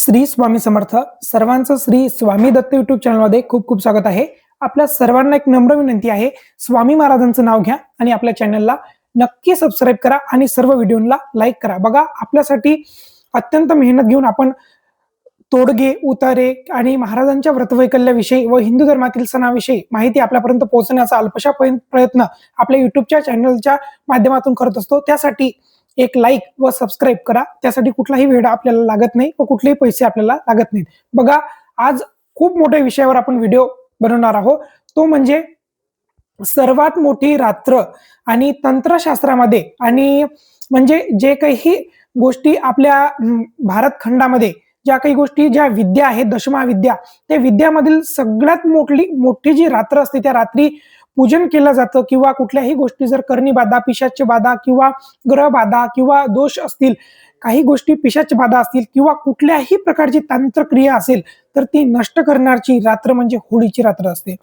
श्री स्वामी समर्थ. सर्वांचं श्री स्वामी दत्त युट्यूब चॅनलमध्ये खूप खूप स्वागत आहे. आपल्या सर्वांना एक नम्र विनंती आहे. स्वामी महाराजांचं नाव घ्या आणि आपल्या चॅनलला नक्की सबस्क्राईब करा आणि सर्व व्हिडिओला लाईक करा. बघा आपल्यासाठी अत्यंत मेहनत घेऊन आपण तोडगे उतारे आणि महाराजांच्या व्रतवैकल्याविषयी व हिंदू धर्मातील सणाविषयी माहिती आपल्यापर्यंत पोहोचण्याचा अल्पशा प्रयत्न आपल्या युट्यूबच्या चॅनलच्या माध्यमातून करत असतो. त्यासाठी एक लाईक व सबस्क्राईब करा. त्यासाठी कुठलाही वेळ आपल्याला लागत नाही व कुठलेही पैसे आपल्याला लागत नाहीत. बघा आज खूप मोठ्या विषयावर आपण व्हिडिओ बनवणार आहोत. तो म्हणजे सर्वात मोठी रात्र आणि तंत्रशास्त्रामध्ये आणि म्हणजे जे काही गोष्टी आपल्या भारत खंडामध्ये ज्या काही गोष्टी ज्या विद्या आहेत दशमा विद्या त्या विद्यामधील सगळ्यात मोठी मोठी जी रात्र असते त्या रात्री पूजन केलं जातं किंवा कुठल्याही गोष्टी जर करणी बाधा पिशाची बाधा किंवा ग्रह बाधा किंवा दोष असतील काही गोष्टी पिशाची बाधा असतील किंवा कुठल्याही प्रकारची तंत्रक्रिया असेल तर ती नष्ट करणारची रात्र म्हणजे होळीची रात्र असते.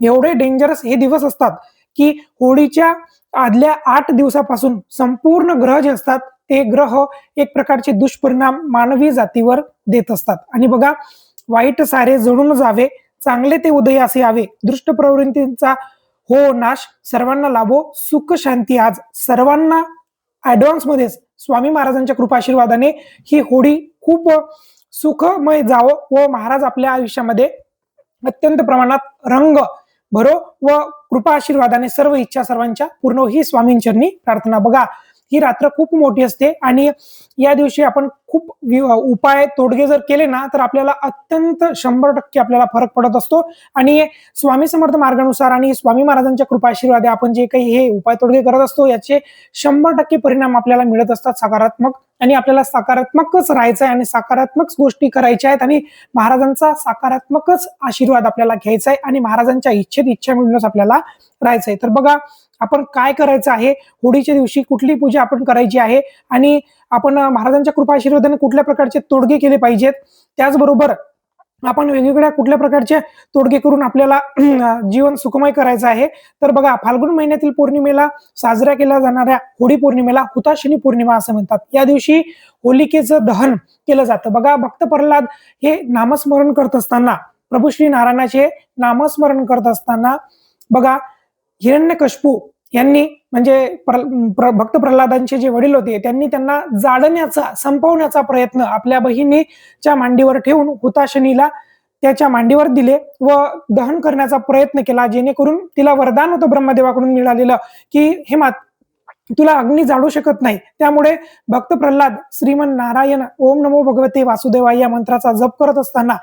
एवढे डेंजरस हे दिवस असतात की होळीच्या आदल्या आठ दिवसापासून संपूर्ण ग्रह जे असतात ते ग्रह एक प्रकारचे दुष्परिणाम मानवी जातीवर देत असतात. आणि बघा वाईट सारे जळून जावे चांगले ते उदय असे यावे दृष्ट प्रवृत्तींचा हो नाश. सर्वांना लाभो. सुख शांती आज. सर्वांना ऍडव्हान्स मध्येच. स्वामी महाराजांच्या कृपाशीर्वादाने ही होडी खूप सुखमय जावं व महाराज आपल्या आयुष्यामध्ये अत्यंत प्रमाणात रंग भरो व कृपा आशीर्वादाने सर्व इच्छा सर्वांच्या पूर्ण हो ही स्वामींचरणी प्रार्थना बघा. ही रात्र खूप मोठी असते आणि या दिवशी आपण खूप उपाय तोडगे जर केले ना तर आपल्याला अत्यंत शंभर टक्के आपल्याला फरक पडत असतो. आणि स्वामी समर्थ मार्गानुसार आणि स्वामी महाराजांच्या कृपाशीर्वादे आपण जे काही हे उपाय तोडगे करत असतो याचे शंभर टक्के परिणाम आपल्याला मिळत असतात सकारात्मक. आणि आपल्याला सकारात्मकच राहायचं आहे आणि सकारात्मक गोष्टी करायच्या आहेत आणि महाराजांचा सकारात्मकच आशीर्वाद आपल्याला घ्यायचा आहे आणि महाराजांच्या इच्छेत इच्छा मिळूनच आपल्याला राहायचं आहे तर बघा आपण काय करायचं आहे? होळीच्या दिवशी कुठली पूजा आपण करायची आहे? आणि आपण महाराजांच्या कृपा आशीर्वादाने कुठल्या प्रकारचे तोडगे केले पाहिजेत? त्याचबरोबर आपण वेगवेगळ्या कुठल्या प्रकारचे तोडगे करून आपल्याला जीवन सुखमय करायचं आहे? तर बघा फाल्गुन महिन्यातील पौर्णिमेला साजऱ्या केल्या जाणाऱ्या होळी पौर्णिमेला हुताशिनी पौर्णिमा असं म्हणतात. या दिवशी होलिकेचं दहन केलं जातं. बघा भक्त प्रल्हाद हे नामस्मरण करत असताना प्रभू श्री नारायणाचे नामस्मरण करत असताना बघा हिरण्यकशपू यांनी म्हणजे प्र- प्र- भक्त प्रल्हादांचे जे वडील होते त्यांनी त्यांना जाळण्याचा संपवण्याचा प्रयत्न आपल्या बहिणीच्या मांडीवर ठेवून हुताशनीला त्याच्या मांडीवर दिले व दहन करण्याचा प्रयत्न केला जेणेकरून तिला वरदान होतं ब्रह्मदेवाकडून मिळालेलं की हे मात तुला अग्नी जाळू शकत नाही. त्यामुळे भक्त प्रल्हाद श्रीमन नारायण ओम नमो भगवते वासुदेवा या मंत्राचा जप करत असताना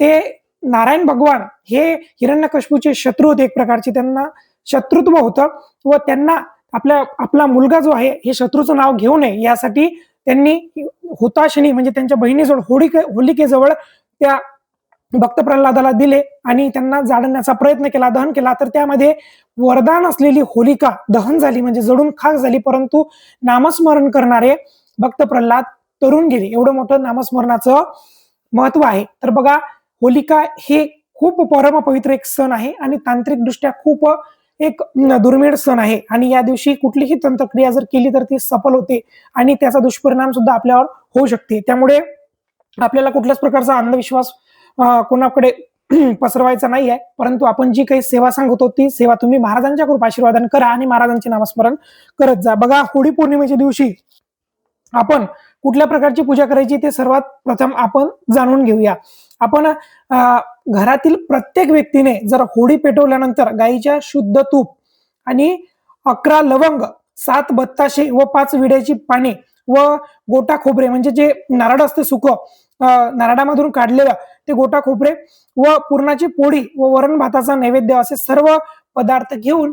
ते नारायण भगवान हे हिरण्यकशपूचे शत्रू होते एक प्रकारचे त्यांना शत्रुत्व होतं व त्यांना आपल्या आपला मुलगा जो आहे हे शत्रूचं नाव घेऊ नये यासाठी त्यांनी हुताशनी म्हणजे त्यांच्या बहिणीजवळ होळीके होलिकेजवळ त्या भक्त प्रल्हादाला दिले आणि त्यांना जाळण्याचा प्रयत्न केला दहन केला. तर त्यामध्ये वरदान असलेली होलिका दहन झाली म्हणजे जडून खाक झाली परंतु नामस्मरण करणारे भक्त प्रल्हाद तरुण गेले. एवढं मोठं नामस्मरणाचं महत्त्व आहे. तर बघा होलिका हे खूप परमपवित्र एक सण आहे आणि तांत्रिक दृष्ट्या खूप एक दुर्मिळ सण आहे. आणि या दिवशी कुठलीही तंत्रक्रिया जर केली तर ती सफल होते आणि त्याचा दुष्परिणाम सुद्धा आपल्यावर होऊ शकते. त्यामुळे आपल्याला कुठल्याच प्रकारचा अंधविश्वास कोणाकडे पसरवायचा नाही आहे. परंतु आपण जी काही सेवा सांगतो ती सेवा तुम्ही महाराजांच्या कृपा आशीर्वादन करा आणि महाराजांचे नामस्मरण करत जा. बघा होळी पौर्णिमेच्या दिवशी आपण कुठल्या प्रकारची पूजा करायची ते सर्वात प्रथम आपण जाणून घेऊया. आपण घरातील प्रत्येक व्यक्तीने जर होळी पेटवल्यानंतर गाईच्या शुद्ध तूप आणि अकरा लवंग सात बत्ताशे व पाच विड्याची पाने व गोटा खोबरे म्हणजे जे नारळ असते सुक नारळामधून काढलेलं ते गोटा खोबरे व पुरणाची पोळी व वरण भाताचा नैवेद्य असे सर्व पदार्थ घेऊन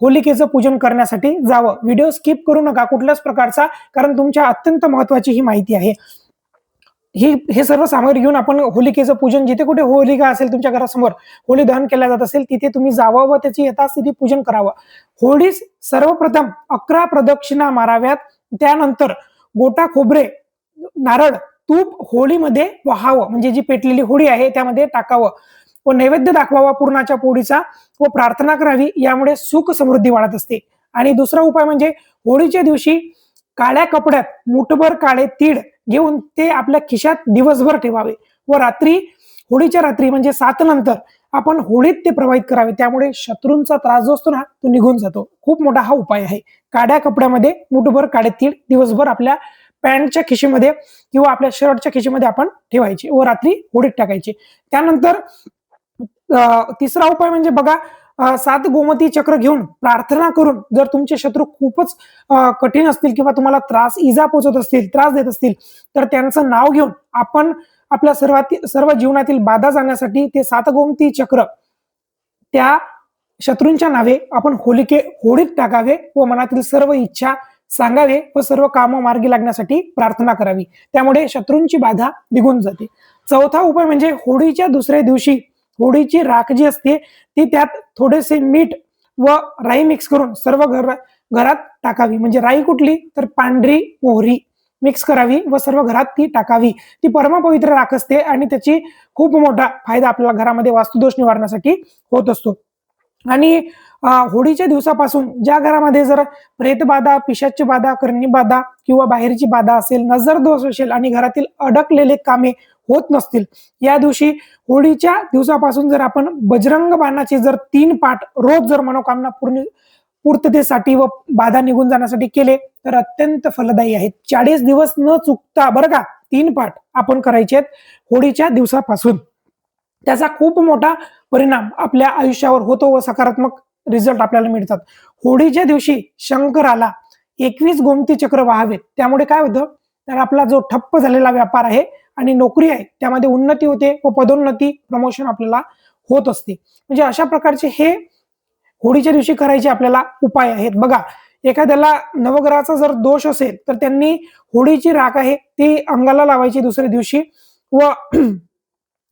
होलिकेचं पूजन करण्यासाठी जावं. व्हिडिओ स्किप करू नका कुठल्याच प्रकारचा कारण तुमच्या अत्यंत महत्वाची ही माहिती आहे. ही हे सर्व सामग्री घेऊन आपण होलिकेचं पूजन जिथे कुठे होलिका असेल तुमच्या घरासमोर होळी दहन केल्या जात असेल तिथे तुम्ही जावं व त्याची यथास्थिती पूजन करावं. होळीस सर्वप्रथम अकरा प्रदक्षिणा माराव्यात. त्यानंतर गोटा खोबरे नारळ तूप होळीमध्ये वाहावं. म्हणजे जी पेटलेली होळी आहे त्यामध्ये टाकावं. व नैवेद्य दाखवावा पूर्णाच्या पोळीचा व प्रार्थना करावी यामुळे सुख समृद्धी वाढत असते. आणि दुसरा उपाय म्हणजे होळीच्या दिवशी काळ्या कपड्यात मुठभर काळे तीळ घेऊन ते आपल्या खिशात दिवसभर ठेवावे व रात्री होळीच्या रात्री म्हणजे सात नंतर आपण होळीत ते प्रवाहित करावे. त्यामुळे शत्रूंचा त्रास जो असतो ना तो निघून जातो. खूप मोठा हा उपाय आहे. काड्या कपड्यामध्ये मुठभर काडे तीळ दिवसभर आपल्या पॅन्टच्या खिशीमध्ये किंवा आपल्या शर्टच्या खिशीमध्ये आपण ठेवायचे व रात्री होडीत टाकायचे. त्यानंतर अं, तिसरा उपाय म्हणजे बघा सात गोमती चक्र घेऊन प्रार्थना करून जर तुमचे शत्रू खूपच कठीण असतील किंवा तुम्हाला त्रास इजा पोचत असतील त्रास देत असतील तर त्यांचं नाव घेऊन आपण आपल्या सर्वात सर्व जीवनातील बाधा जाण्यासाठी ते सात गोमती चक्र त्या शत्रूंच्या नावे आपण होलिके होळीत टाकावे व मनातील सर्व इच्छा सांगावे व सर्व काम मार्गी लागण्यासाठी प्रार्थना करावी. त्यामुळे शत्रूंची बाधा निघून जाते. चौथा उपाय म्हणजे होळीच्या दुसऱ्या दिवशी होळीची राख जी असते ती त्यात थोडेसे मीठ व राई मिक्स करून सर्व घर घरात टाकावी. म्हणजे राई कुठली? तर पांढरी मोहरी मिक्स करावी व सर्व घरात ती टाकावी. ती परमपवित्र राख असते आणि त्याची खूप मोठा फायदा आपल्याला घरामध्ये वास्तुदोष निवारण्यासाठी होत असतो. आणि होळीच्या दिवसापासून ज्या घरामध्ये जर प्रेतबाधा पिशाची बाधा करणी बाधा किंवा बाहेरची बाधा असेल नजर दोष असेल आणि घरातील अडकलेले कामे होत नसतील. या दिवशी होळीच्या दिवसापासून जर आपण बजरंग बाणाचे जर तीन पाठ रोज जर मनोकामना पूर्ण पूर्ततेसाठी व बाधा निघून जाण्यासाठी केले तर अत्यंत फलदायी आहेत. चाळीस दिवस न चुकता बरं का तीन पाठ आपण करायचे आहेत होळीच्या दिवसापासून. त्याचा खूप मोठा परिणाम आपल्या आयुष्यावर होतो व सकारात्मक रिझल्ट आपल्याला मिळतात. होळीच्या दिवशी शंकराला एकवीस गोमती चक्र वाहावेत त्यामुळे काय होतं? तर आपला जो ठप्प झालेला व्यापार आहे आणि नोकरी आहे त्यामध्ये उन्नती होते व पदोन्नती प्रमोशन आपल्याला होत असते. म्हणजे अशा प्रकारचे हे होळीच्या दिवशी करायचे आपल्याला उपाय आहेत. बघा एखाद्याला नवग्रहाचा जर दोष असेल तर त्यांनी होळीची राख आहे ती अंगाला लावायची दुसऱ्या दिवशी व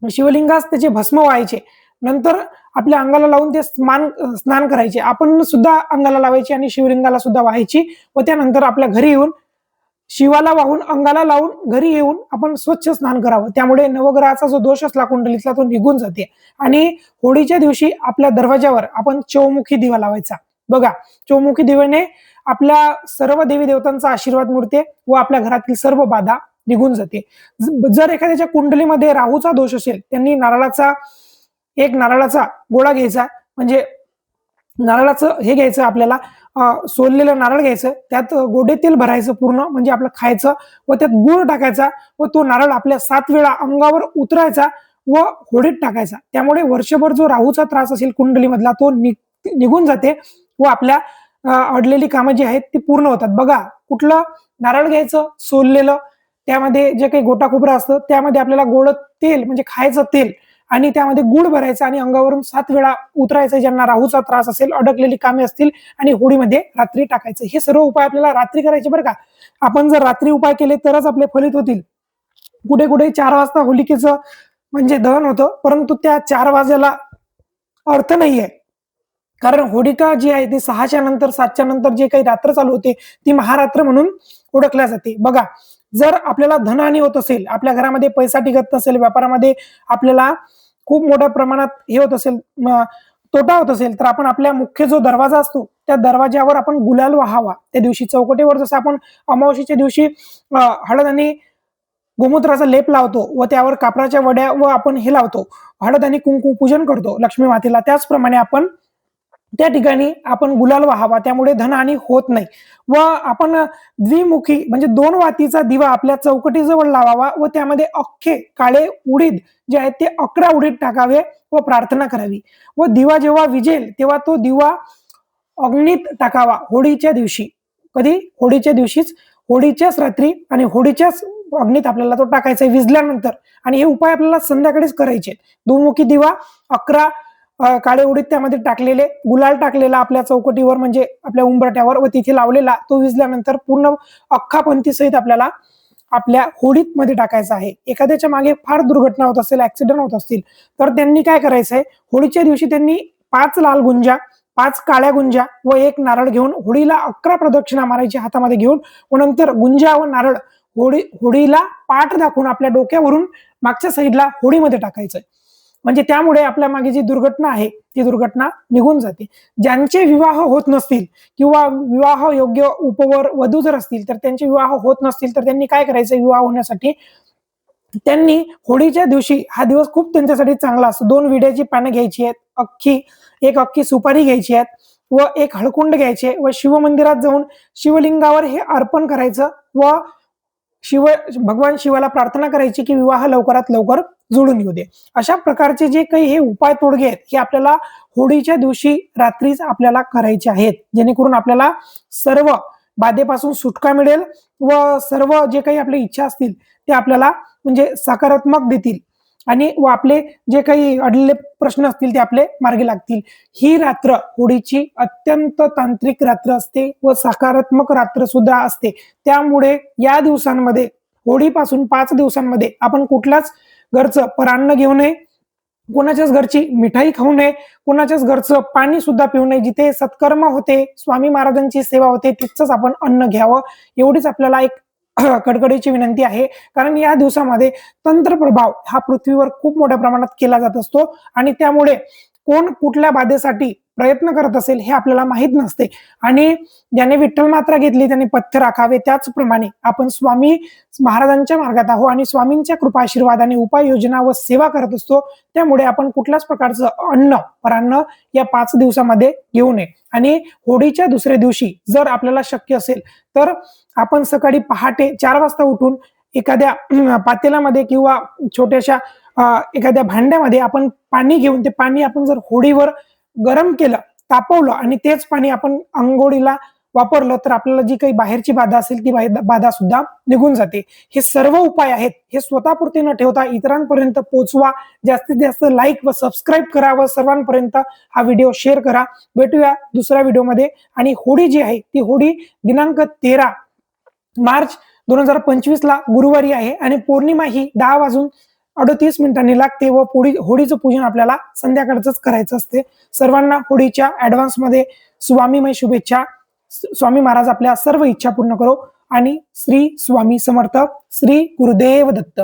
शिवलिंगास त्याचे भस्म व्हायचे. नंतर आपल्या अंगाला लावून ते स्नान स्नान करायचे. आपण सुद्धा अंगाला लावायची आणि शिवलिंगाला सुद्धा व्हायची व त्यानंतर आपल्या घरी येऊन शिवाला वाहून अंगाला लावून घरी येऊन आपण स्वच्छ स्नान करावं. त्यामुळे नवग्रहाचा जो दोष असला कुंडलीतला तो निघून जाते. आणि होळीच्या दिवशी आपल्या दरवाजावर आपण चौमुखी दिवा लावायचा. बघा चौमुखी दिव्याने आपल्या सर्व देवी देवतांचा आशीर्वाद मिळते व आपल्या घरातील सर्व बाधा निघून जाते. जर एखाद्याच्या कुंडलीमध्ये राहूचा दोष असेल त्यांनी नारळाचा एक नारळाचा गोळा घ्यायचा म्हणजे नारळाचं हे घ्यायचं आपल्याला सोललेलं नारळ घ्यायचं त्यात गोडे तेल भरायचं पूर्ण म्हणजे आपलं खायचं व त्यात गुळ टाकायचा व तो नारळ आपल्या सात वेळा अंगावर उतरायचा व होडीत टाकायचा. त्यामुळे वर्षभर जो राहूचा त्रास असेल कुंडलीमधला तो निघ- निघून जाते व आपल्या अडलेली कामं जी आहेत ती पूर्ण होतात. बघा कुठलं नारळ घ्यायचं सोललेलं त्यामध्ये जे काही गोटा खोबरं असतं त्यामध्ये आपल्याला गोड तेल म्हणजे खायचं तेल आणि त्यामध्ये गुळ भरायचं आणि अंगावरून सात वेळा उतरायचं ज्यांना राहूचा त्रास असेल अडकलेली कामे असतील आणि होडीमध्ये रात्री टाकायचं. हे सर्व उपाय आपल्याला रात्री करायचे बरं का. आपण जर रात्री उपाय केले तरच आपले फलित होतील. कुठे कुठे चार वाजता होलिकेचं म्हणजे दहन होतं परंतु त्या चार वाजेला अर्थ नाहीये. कारण होलिका जी आहे ती सहाच्या नंतर सातच्या नंतर जे काही रात्र चालू होते ती महारात्र म्हणून ओळखल्या जाते. बघा जर आपल्याला धनहानी होत असेल आपल्या घरामध्ये पैसा टिकत नसेल व्यापारामध्ये आपल्याला खूप मोठ्या प्रमाणात हे होत असेल तोटा होत असेल तर आपण आपल्या मुख्य जो दरवाजा असतो त्या दरवाज्यावर आपण गुलाल वाहावा. त्या दिवशी चौकटीवर जसं आपण अमावशीच्या दिवशी हळद आणि गोमूत्राचा लेप लावतो व त्यावर कापराच्या वड्या व आपण हे लावतो. हळद आणि कुंकू पूजन करतो लक्ष्मी मातेला. त्याचप्रमाणे आपण त्या ठिकाणी आपण गुलाल व्हावा त्यामुळे धनहानी होत नाही. व आपण द्विमुखी म्हणजे दोन वातीचा दिवा आपल्या चौकटीजवळ लावावा व त्यामध्ये अख्खे काळे उडीद जे आहेत ते अकरा उडीद टाकावे व प्रार्थना करावी. व दिवा जेव्हा विजेल तेव्हा तो दिवा अग्नीत टाकावा होळीच्या दिवशी. कधी? होळीच्या दिवशीच. होळीच्याच रात्री आणि होळीच्याच अग्नीत आपल्याला तो टाकायचा आहे विजल्यानंतर. आणि हे उपाय आपल्याला संध्याकाळीच करायचे दुमुखी दिवा अकरा काळे उडीत त्यामध्ये टाकलेले गुलाल टाकलेला आपल्या चौकटीवर म्हणजे आपल्या उंबरट्यावर व तिथे लावलेला तो विजल्यानंतर पूर्ण अख्खा पंथीसहित आपल्याला आपल्या होडीत मध्ये टाकायचा आहे. एखाद्याच्या मागे फार दुर्घटना होत असेल ऍक्सिडेंट होत असतील तर त्यांनी काय करायचं आहे होळीच्या दिवशी त्यांनी पाच लाल गुंजा पाच काळ्या गुंजा व एक नारळ घेऊन होळीला अकरा प्रदक्षिणा मारायची हातामध्ये घेऊन व नंतर गुंजा व नारळ होळी होळीला पाठ दाखवून आपल्या डोक्यावरून मागच्या साईडला होळीमध्ये टाकायचंय. म्हणजे त्यामुळे आपल्या मागे जी दुर्घटना आहे ती दुर्घटना निघून जाते. ज्यांचे विवाह होत नसतील किंवा विवाह योग्य उपवर वधू जर असतील तर त्यांचे विवाह होत नसतील तर त्यांनी काय करायचं? विवाह होण्यासाठी त्यांनी होळीच्या दिवशी हा दिवस खूप त्यांच्यासाठी चांगला असतो. दोन विड्याची पानं घ्यायची आहेत अख्खी एक अख्खी सुपारी घ्यायची आहेत व एक हळकुंड घ्यायचे व शिवमंदिरात जाऊन शिवलिंगावर हे अर्पण करायचं व शिव भगवान शिवाला प्रार्थना करायची की विवाह लवकरात लवकर जुळून घेऊ दे. अशा प्रकारचे जे काही हे उपाय तोडगे आहेत हे आपल्याला होळीच्या दिवशी रात्रीच आपल्याला करायचे आहेत. जेणेकरून आपल्याला सर्व बाधेपासून सुटका मिळेल व सर्व जे काही आपल्या इच्छा असतील ते आपल्याला म्हणजे सकारात्मक देतील. आणि व आपले जे काही अडलेले प्रश्न असतील ते आपले मार्गी लागतील. ही रात्र होळीची अत्यंत तांत्रिक रात्र असते व सकारात्मक रात्र सुद्धा असते. त्यामुळे या दिवसांमध्ये होळीपासून पाच दिवसांमध्ये आपण कुठलाच घरचं परान्न घेऊ नये. कोणाच्याच घरची मिठाई खाऊ नये. कोणाच्याच घरचं पाणी सुद्धा पिऊ नये. जिथे सत्कर्म होते स्वामी महाराजांची सेवा होते तिथंच आपण अन्न घ्यावं. एवढीच आपल्याला एक कडकडीची विनंती आहे. कारण या दिवसामध्ये तंत्र प्रभाव हा पृथ्वीवर खूप मोठ्या प्रमाणात केला जात असतो. आणि त्यामुळे कोण कुठल्या बाधेसाठी प्रयत्न करत असेल हे आपल्याला माहीत नसते. आणि ज्याने विठ्ठल मात्रा घेतली त्याने पथ्य राखावे त्याचप्रमाणे आपण स्वामी महाराजांच्या मार्गात आहो आणि स्वामींच्या कृपा आशीर्वादाने उपाययोजना व सेवा करत असतो त्यामुळे आपण कुठल्याच प्रकारचं अन्न परान्न या पाच दिवसामध्ये घेऊ नये. आणि होळीच्या दुसऱ्या दिवशी जर आपल्याला शक्य असेल तर आपण सकाळी पहाटे चार वाजता उठून एखाद्या पातेल्यामध्ये किंवा छोट्याशा एखाद्या भांड्यामध्ये आपण पाणी घेऊन ते पाणी आपण जर होडीवर गरम केलं तापवलं आणि तेच पाणी आपण अंघोळीला वापरलं तर आपल्याला जी काही बाहेरची बाधा असेल ती बाहेर- बाधा सुद्धा निघून जाते. हे सर्व उपाय आहेत. हे स्वतःपुरते न ठेवता इतरांपर्यंत पोहोचवा जास्तीत जास्त लाईक व सबस्क्राईब करा व सर्वांपर्यंत हा व्हिडिओ शेअर करा. भेटूया दुसऱ्या व्हिडिओमध्ये आणि होडी जी आहे ती होडी दिनांक तेरा मार्च दोन हजार पंचवीस ला गुरुवारी आहे आणि पौर्णिमा ही दहा वाजून अडतीस मिनिटांनी लागते व होळी होळीचं पूजन आपल्याला संध्याकाळच करायचं असते. सर्वांना होळीच्या ऍडव्हान्समध्ये स्वामीमय शुभेच्छा. स्वामी महाराज आपल्या सर्व इच्छा पूर्ण करो आणि श्री स्वामी समर्थ श्री गुरुदेव दत्त.